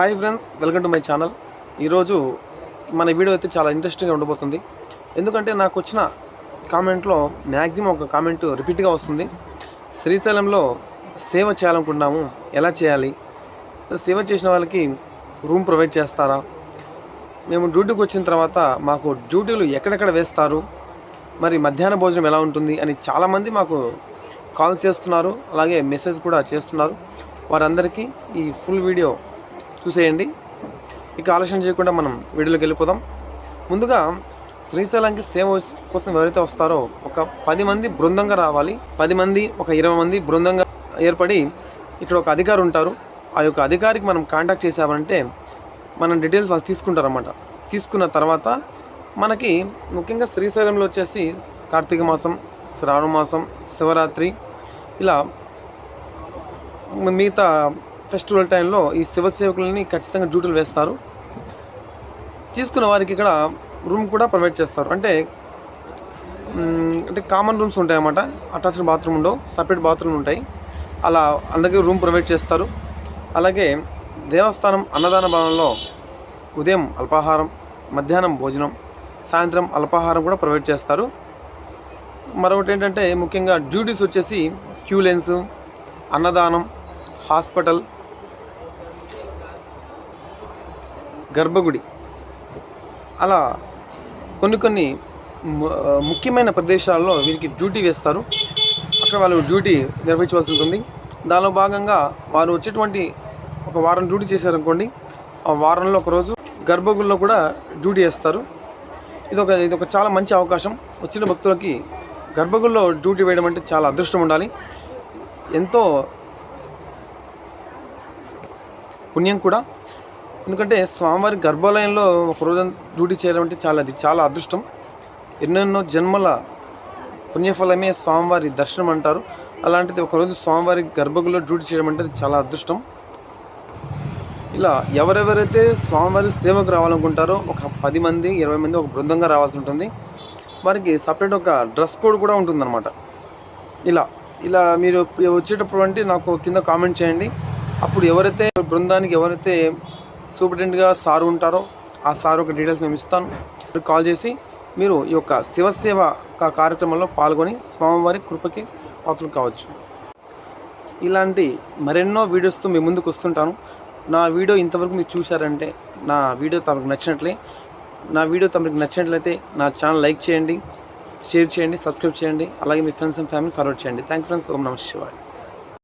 Hi friends welcome to my channel. ఈరోజు మన video అయితే చాలా ఇంట్రెస్టింగ్గా ఉండబోతుంది. ఎందుకంటే నాకు వచ్చిన కామెంట్లో మ్యాక్సిమం ఒక కామెంట్ రిపీట్గా వస్తుంది. శ్రీశైలంలో సేవ చేయాలనుకుంటున్నాము. ఎలా చేయాలి? సేవ చేసిన వాళ్ళకి రూమ్ ప్రొవైడ్ చేస్తారా? మేము డ్యూటీకి వచ్చిన తర్వాత మాకు డ్యూటీలు ఎక్కడెక్కడ వేస్తారు? మరి మధ్యాహ్న భోజనం ఎలా ఉంటుంది? అని చాలామంది మాకు కాల్ చేస్తున్నారు. అలాగే మెసేజ్ కూడా చేస్తున్నారు. వారందరికీ ఈ ఫుల్ వీడియో చూసేయండి. ఇక ఆలస్యం చేయకుండా మనం వీడియోలోకి వెళ్ళిపోదాం. ముందుగా శ్రీశైలంకి సేవ కోసం ఎవరైతే వస్తారో ఒక పది మంది బృందంగా రావాలి. పది మంది ఒక ఇరవై మంది బృందంగా ఏర్పడి ఇక్కడ ఒక అధికారి ఉంటారు. ఆ యొక్క అధికారికి మనం కాంటాక్ట్ చేసామంటే మన డీటెయిల్స్ వాళ్ళు తీసుకుంటారన్నమాట. తీసుకున్న తర్వాత మనకి ముఖ్యంగా శ్రీశైలంలో వచ్చేసి కార్తీక మాసం శ్రావణ మాసం శివరాత్రి ఇలా మిగతా ఫెస్టివల్ టైంలో ఈ శివసేవకులని ఖచ్చితంగా డ్యూటీలు వేస్తారు. తీసుకున్న వారికి ఇక్కడ రూమ్ కూడా ప్రొవైడ్ చేస్తారు. అంటే అంటే కామన్ రూమ్స్ ఉంటాయి అన్నమాట అటాచ్డ్ బాత్రూమ్ ఉండవు సపరేట్ బాత్రూమ్ ఉంటాయి. అలా అందరికీ రూమ్ ప్రొవైడ్ చేస్తారు. అలాగే దేవస్థానం అన్నదాన భవనంలో ఉదయం అల్పాహారం మధ్యాహ్నం భోజనం సాయంత్రం అల్పాహారం కూడా ప్రొవైడ్ చేస్తారు. మరొకటి ఏంటంటే ముఖ్యంగా డ్యూటీస్ వచ్చేసి క్యూ లెన్స్ అన్నదానం హాస్పిటల్ గర్భగుడి. అలా కొన్ని కొన్ని ముఖ్యమైన ప్రదేశాల్లో వీరికి డ్యూటీ వేస్తారు. అక్కడ వాళ్ళు డ్యూటీ నిర్వహించవలసి ఉంటుంది. దానిలో భాగంగా వారు వచ్చేటువంటి ఒక వారం డ్యూటీ చేశారనుకోండి. ఆ వారంలో ఒక రోజు గర్భగుడిలో కూడా డ్యూటీ వేస్తారు. ఇది ఒక ఇది ఒక చాలా మంచి అవకాశం. వచ్చిన భక్తులకి గర్భగుడిలో డ్యూటీ వేయడం అంటే చాలా అదృష్టం ఉండాలి. ఎంతో పుణ్యం కూడా. ఎందుకంటే స్వామివారి గర్భాలయంలో ఒక రోజు డ్యూటీ చేయడం అంటే చాలా అది చాలా అదృష్టం. ఎన్నెన్నో జన్మల పుణ్యఫలమే స్వామివారి దర్శనం అంటారు. అలాంటిది ఒకరోజు స్వామివారి గర్భగుడిలో డ్యూటీ చేయడం అంటే అది చాలా అదృష్టం. ఇలా ఎవరెవరైతే స్వామివారి సేవకు రావాలనుకుంటారో ఒక పది మంది ఇరవై మంది ఒక బృందంగా రావాల్సి ఉంటుంది. వారికి సపరేట్ ఒక డ్రెస్ కోడ్ కూడా ఉంటుందన్నమాట. ఇలా ఇలా మీరు వచ్చేటప్పుడు అంటే నాకు కింద కామెంట్ చేయండి. అప్పుడు ఎవరైతే బృందానికి ఎవరైతే సూపరింటెండెంట్గా సారు ఉంటారో ఆ సార్ ఒక డీటెయిల్స్ మేము ఇస్తాను. మీరు కాల్ చేసి మీరు ఈ యొక్క శివసేవ కార్యక్రమంలో పాల్గొని స్వామివారి కృపకి పాత్రలు కావచ్చు. ఇలాంటి మరెన్నో వీడియోస్తో మీ ముందుకు వస్తుంటాను. నా వీడియో ఇంతవరకు మీరు చూశారంటే నా వీడియో తమకు నచ్చినట్లే. నా వీడియో తమకు నచ్చినట్లయితే నా ఛానల్ లైక్ చేయండి షేర్ చేయండి సబ్స్క్రైబ్ చేయండి. అలాగే మీ ఫ్రెండ్స్ అండ్ ఫ్యామిలీ ఫార్వర్డ్ చేయండి. Thank friends. ఓం నమ శివాయ్.